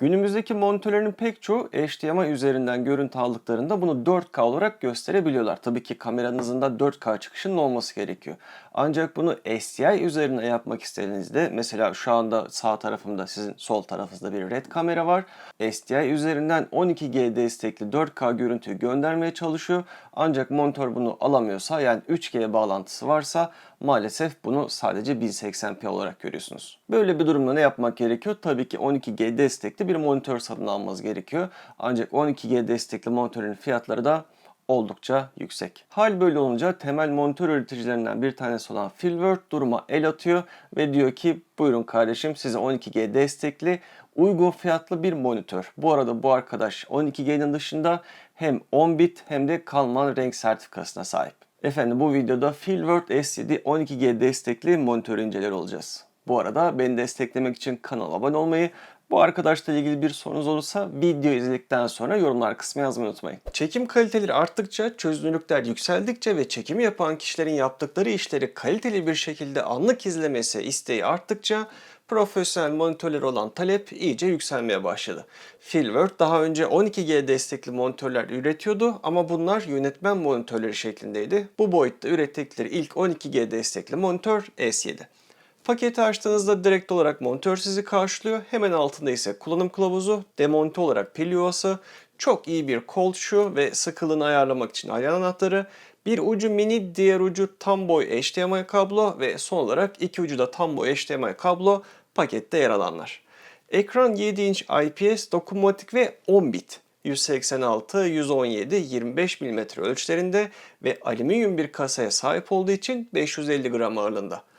Günümüzdeki monitörlerin pek çoğu HDMI üzerinden görüntü aldıklarında bunu 4K olarak gösterebiliyorlar. Tabii ki kameranızın da 4K çıkışının olması gerekiyor. Ancak bunu SDI üzerine yapmak istediğinizde mesela şu anda sağ tarafımda sizin sol tarafınızda bir red kamera var. SDI üzerinden 12G destekli 4K görüntüyü göndermeye çalışıyor. Ancak monitör bunu alamıyorsa yani 3G bağlantısı varsa maalesef bunu sadece 1080p olarak görüyorsunuz. Böyle bir durumda ne yapmak gerekiyor? Tabii ki 12G destekli bir monitör satın almanız gerekiyor. Ancak 12G destekli monitörün fiyatları da oldukça yüksek. Hal böyle olunca temel monitör üreticilerinden bir tanesi olan Filword duruma el atıyor ve diyor ki buyurun kardeşim size 12G destekli uygun fiyatlı bir monitör. Bu arada bu arkadaş 12G'nin dışında hem 10 bit hem de Kalman renk sertifikasına sahip. Efendim bu videoda Filword S7 12G destekli monitör inceler olacağız. Bu arada beni desteklemek için kanala abone olmayı, bu arkadaşla ilgili bir sorunuz olursa video izledikten sonra yorumlar kısmına yazmayı unutmayın. Çekim kaliteleri arttıkça, çözünürlükler yükseldikçe ve çekimi yapan kişilerin yaptıkları işleri kaliteli bir şekilde anlık izlemesi isteği arttıkça profesyonel monitörler olan talep iyice yükselmeye başladı. Filword daha önce 12G destekli monitörler üretiyordu ama bunlar yönetmen monitörleri şeklindeydi. Bu boyutta ürettikleri ilk 12G destekli monitör S7. Paketi açtığınızda direkt olarak monitör sizi karşılıyor. Hemen altında ise kullanım kılavuzu, demonte olarak pil yuvası, çok iyi bir kol şu ve sıkılığını ayarlamak için ayar anahtarı, bir ucu mini, diğer ucu tam boy HDMI kablo ve son olarak iki ucu da tam boy HDMI kablo pakette yer alanlar. Ekran 7 inç IPS, dokunmatik ve 10 bit. 186, 117, 25 mm ölçülerinde ve alüminyum bir kasaya sahip olduğu için 550 gram ağırlığında.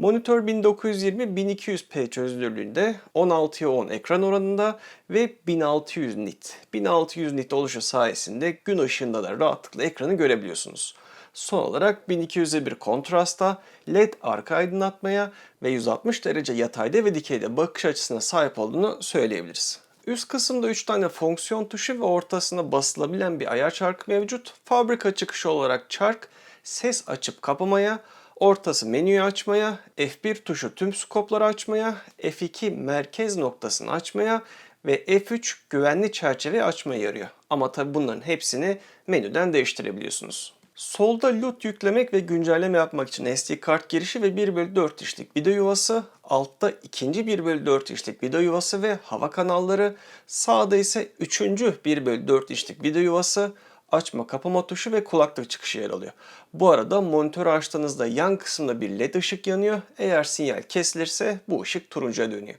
Monitör 1920-1200p çözünürlüğünde 16'ya 10 ekran oranında ve 1600 nit. 1600 nit oluşu sayesinde gün ışığında da rahatlıkla ekranı görebiliyorsunuz. Son olarak 1200'e bir kontrasta, LED arka aydınlatmaya ve 160 derece yatayda ve dikeyde bakış açısına sahip olduğunu söyleyebiliriz. Üst kısımda 3 tane fonksiyon tuşu ve ortasına basılabilen bir ayar çarkı mevcut. Fabrika çıkışı olarak çark ses açıp kapamaya, ortası menüyü açmaya, F1 tuşu tüm skopları açmaya, F2 merkez noktasını açmaya ve F3 güvenli çerçeve açmaya yarıyor. Ama tabi bunların hepsini menüden değiştirebiliyorsunuz. Solda LUT yüklemek ve güncelleme yapmak için SD kart girişi ve 1 bölü 4 inçlik video yuvası, altta ikinci 1 bölü 4 inçlik video yuvası ve hava kanalları, sağda ise üçüncü 1 bölü 4 inçlik video yuvası, açma kapama tuşu ve kulaklık çıkışı yer alıyor. Bu arada monitör açtığınızda yan kısımda bir led ışık yanıyor. Eğer sinyal kesilirse bu ışık turuncuya dönüyor.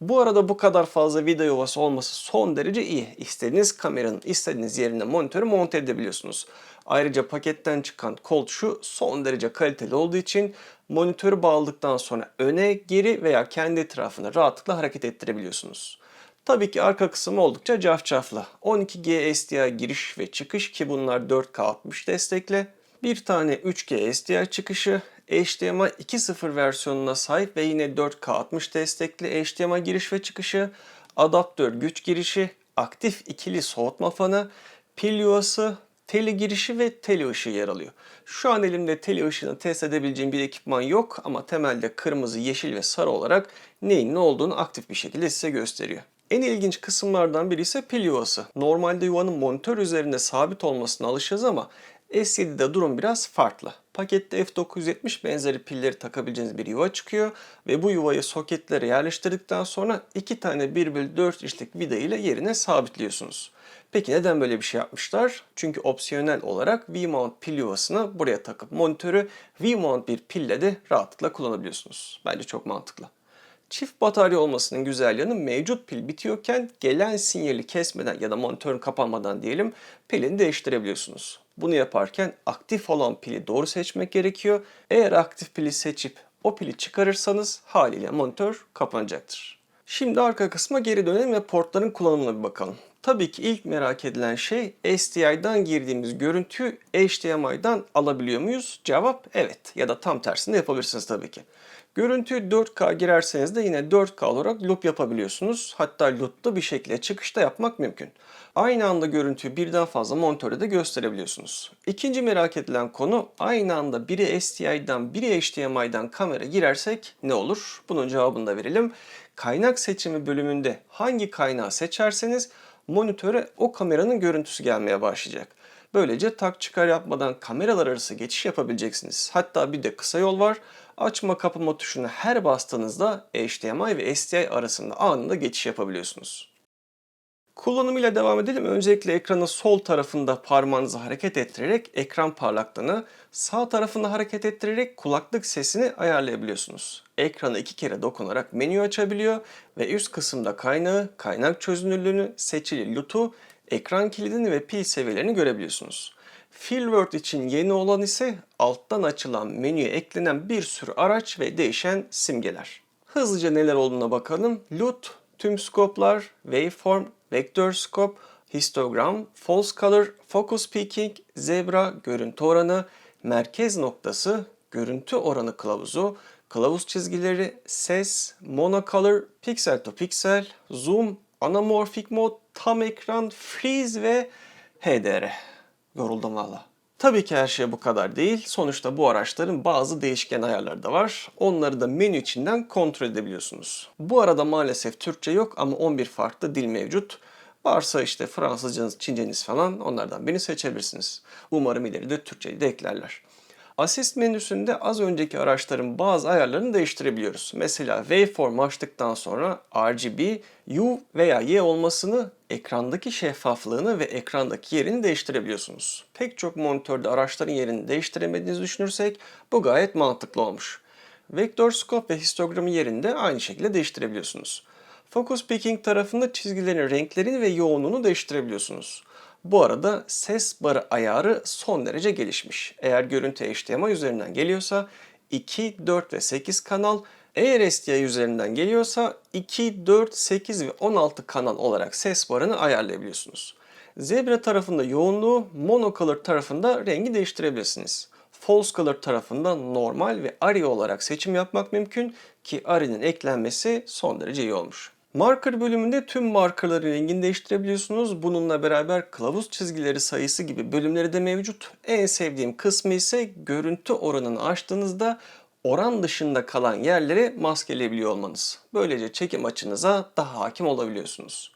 Bu arada bu kadar fazla video yuvası olması son derece iyi. İstediğiniz kameranın istediğiniz yerine monitörü monte edebiliyorsunuz. Ayrıca paketten çıkan kol şu son derece kaliteli olduğu için monitörü bağladıktan sonra öne, geri veya kendi etrafına rahatlıkla hareket ettirebiliyorsunuz. Tabii ki arka kısım oldukça cafcaflı. 12G SDI giriş ve çıkış ki bunlar 4K 60 destekli. Bir tane 3G SDI çıkışı, HDMI 2.0 versiyonuna sahip ve yine 4K 60 destekli HDMI giriş ve çıkışı, adaptör güç girişi, aktif ikili soğutma fanı, pil yuvası, tele girişi ve tele ışığı yer alıyor. Şu an elimde tele ışığını test edebileceğim bir ekipman yok ama temelde kırmızı, yeşil ve sarı olarak neyin ne olduğunu aktif bir şekilde size gösteriyor. En ilginç kısımlardan biri ise pil yuvası. Normalde yuvanın monitör üzerinde sabit olmasına alışacağız ama S7'de durum biraz farklı. Pakette F970 benzeri pilleri takabileceğiniz bir yuva çıkıyor ve bu yuvayı soketlere yerleştirdikten sonra iki tane 1 bölü 4 inçlik vida ile yerine sabitliyorsunuz. Peki neden böyle bir şey yapmışlar? Çünkü opsiyonel olarak V-mount pil yuvasını buraya takıp monitörü V-mount bir pille de rahatlıkla kullanabiliyorsunuz. Bence çok mantıklı. Çift batarya olmasının güzel yanı mevcut pil bitiyorken gelen sinyali kesmeden ya da monitörün kapanmadan diyelim pilini değiştirebiliyorsunuz. Bunu yaparken aktif olan pili doğru seçmek gerekiyor. Eğer aktif pili seçip o pili çıkarırsanız haliyle monitör kapanacaktır. Şimdi arka kısma geri dönelim ve portların kullanımına bir bakalım. Tabii ki ilk merak edilen şey SDI'dan girdiğimiz görüntüyü HDMI'dan alabiliyor muyuz? Cevap evet ya da tam tersini yapabilirsiniz tabii ki. Görüntüyü 4K girerseniz de yine 4K olarak loop yapabiliyorsunuz. Hatta loop'ta bir şekilde çıkışta yapmak mümkün. Aynı anda görüntüyü birden fazla monitörde de gösterebiliyorsunuz. İkinci merak edilen konu aynı anda biri SDI'dan biri HDMI'dan kamera girersek ne olur? Bunun cevabını da verelim. Kaynak seçimi bölümünde hangi kaynağı seçerseniz monitöre o kameranın görüntüsü gelmeye başlayacak. Böylece tak çıkar yapmadan kameralar arası geçiş yapabileceksiniz. Hatta bir de kısa yol var. Açma kapama tuşuna her bastığınızda HDMI ve SDI arasında anında geçiş yapabiliyorsunuz. Kullanımıyla devam edelim. Öncelikle ekranın sol tarafında parmağınızı hareket ettirerek ekran parlaklığını, sağ tarafında hareket ettirerek kulaklık sesini ayarlayabiliyorsunuz. Ekrana iki kere dokunarak menü açabiliyor ve üst kısımda kaynağı, kaynak çözünürlüğünü, seçili LUT'u, ekran kilidini ve pil seviyelerini görebiliyorsunuz. Fieldwork için yeni olan ise alttan açılan menüye eklenen bir sürü araç ve değişen simgeler. Hızlıca neler olduğuna bakalım. LUT, tüm skoplar, waveform, vektör skop, histogram, false color, focus peaking, zebra, görüntü oranı, merkez noktası, görüntü oranı kılavuzu, kılavuz çizgileri, ses, monocolor, pixel to pixel, zoom, anamorphic mode, tam ekran, freeze ve HDR. Yoruldum valla. Tabii ki her şey bu kadar değil. Sonuçta bu araçların bazı değişken ayarları da var. Onları da menü içinden kontrol edebiliyorsunuz. Bu arada maalesef Türkçe yok ama 11 farklı dil mevcut. Varsa işte Fransızcanız, Çinceniz falan onlardan birini seçebilirsiniz. Umarım ileride Türkçeyi de eklerler. Assist menüsünde az önceki araçların bazı ayarlarını değiştirebiliyoruz. Mesela waveform açtıktan sonra RGB, U veya Y olmasını, ekrandaki şeffaflığını ve ekrandaki yerini değiştirebiliyorsunuz. Pek çok monitörde araçların yerini değiştiremediğinizi düşünürsek bu gayet mantıklı olmuş. Vektör scope ve histogramı yerini de aynı şekilde değiştirebiliyorsunuz. Focus picking tarafında çizgilerin renklerini ve yoğunluğunu değiştirebiliyorsunuz. Bu arada ses barı ayarı son derece gelişmiş. Eğer görüntü HDMI üzerinden geliyorsa 2, 4 ve 8 kanal, eğer SDI üzerinden geliyorsa 2, 4, 8 ve 16 kanal olarak ses barını ayarlayabiliyorsunuz. Zebra tarafında yoğunluğu, monocolor tarafında rengi değiştirebilirsiniz. False color tarafında normal ve ARI olarak seçim yapmak mümkün ki ARI'nin eklenmesi son derece iyi olmuş. Marker bölümünde tüm markerların rengini değiştirebiliyorsunuz. Bununla beraber kılavuz çizgileri sayısı gibi bölümleri de mevcut. En sevdiğim kısmı ise görüntü oranını açtığınızda oran dışında kalan yerleri maskeleyebiliyor olmanız. Böylece çekim açınıza daha hakim olabiliyorsunuz.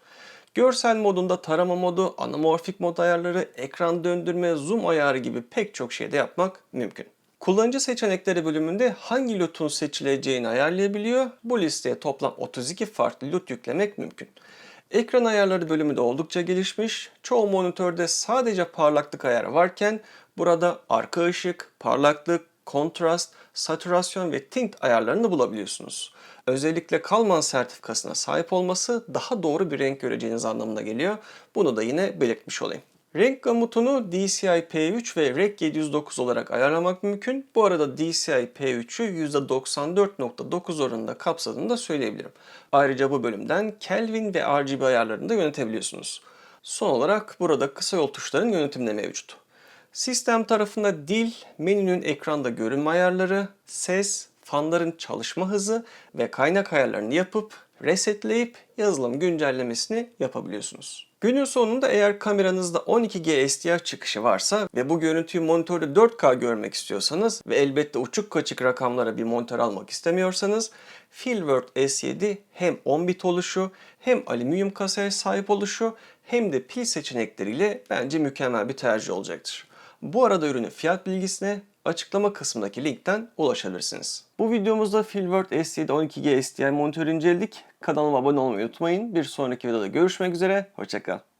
Görsel modunda tarama modu, anamorfik mod ayarları, ekran döndürme, zoom ayarı gibi pek çok şey de yapmak mümkün. Kullanıcı seçenekleri bölümünde hangi LUT'un seçileceğini ayarlayabiliyor. Bu listeye toplam 32 farklı LUT yüklemek mümkün. Ekran ayarları bölümü de oldukça gelişmiş. Çoğu monitörde sadece parlaklık ayarı varken burada arka ışık, parlaklık, kontrast, satürasyon ve tint ayarlarını bulabiliyorsunuz. Özellikle Kalman sertifikasına sahip olması daha doğru bir renk göreceğiniz anlamına geliyor. Bunu da yine belirtmiş olayım. Renk gamutunu DCI P3 ve Rec 709 olarak ayarlamak mümkün. Bu arada DCI P3'ü %94.9 oranında kapsadığını da söyleyebilirim. Ayrıca bu bölümden Kelvin ve RGB ayarlarını da yönetebiliyorsunuz. Son olarak burada kısa yol tuşların yönetiminde mevcut. Sistem tarafında dil, menünün ekranda görünme ayarları, ses, fanların çalışma hızı ve kaynak ayarlarını yapıp resetleyip yazılım güncellemesini yapabiliyorsunuz. Günün sonunda eğer kameranızda 12G SDR çıkışı varsa ve bu görüntüyü monitörde 4K görmek istiyorsanız ve elbette uçuk kaçık rakamlara bir monitör almak istemiyorsanız Fieldwork S7 hem 10 bit oluşu hem alüminyum kasaya sahip oluşu hem de pil seçenekleriyle bence mükemmel bir tercih olacaktır. Bu arada ürünün fiyat bilgisine açıklama kısmındaki linkten ulaşabilirsiniz. Bu videomuzda Fieldwork S7 12G SDI monitörü inceledik. Kanalıma abone olmayı unutmayın. Bir sonraki videoda görüşmek üzere. Hoşçakalın.